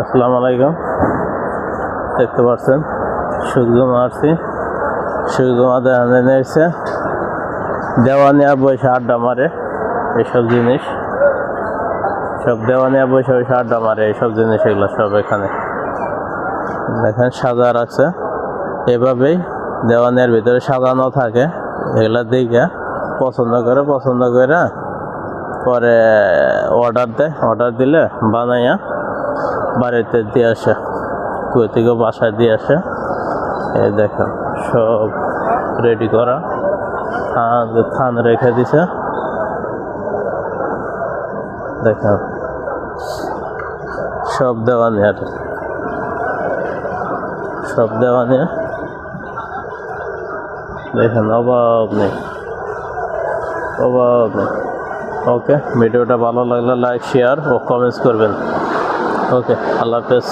আসসালামু আলাইকুম। দেখতে পাচ্ছেন সূর্যমা আসছি সূর্যমা দেখানে নিয়েছে। দেওয়ানিয়া বসে আড্ডা মারে এইসব জিনিস। সব দেওয়ানিয়া বসে বসে আড্ডা মারে এইসব জিনিস এগুলো সব এখানে। দেখেন সাজা আছে। এভাবেই দেওয়ানিয়ার ভিতরে সাজানো থাকে। এগুলা দিকে পছন্দ করে পছন্দ করে। পরে অর্ডার দেয় অর্ডার দিলে বানাইয়া বাড়িতে দিয়ে আসে কুয়ে থেকে বাসায় দিয়ে আসে। এই দেখো, সব রেডি করা। থান থান রেখে দিছে। দেখো, সব দেওয়া নিয়ে সব দেওয়া নিয়ে দেখেন, অভাব নেই। অভাব নেই। ওকে, ভিডিওটা ভালো লাগলে লাইক শেয়ার ও কমেন্টস করবেন। ওকে আল্লাহ হাফেজ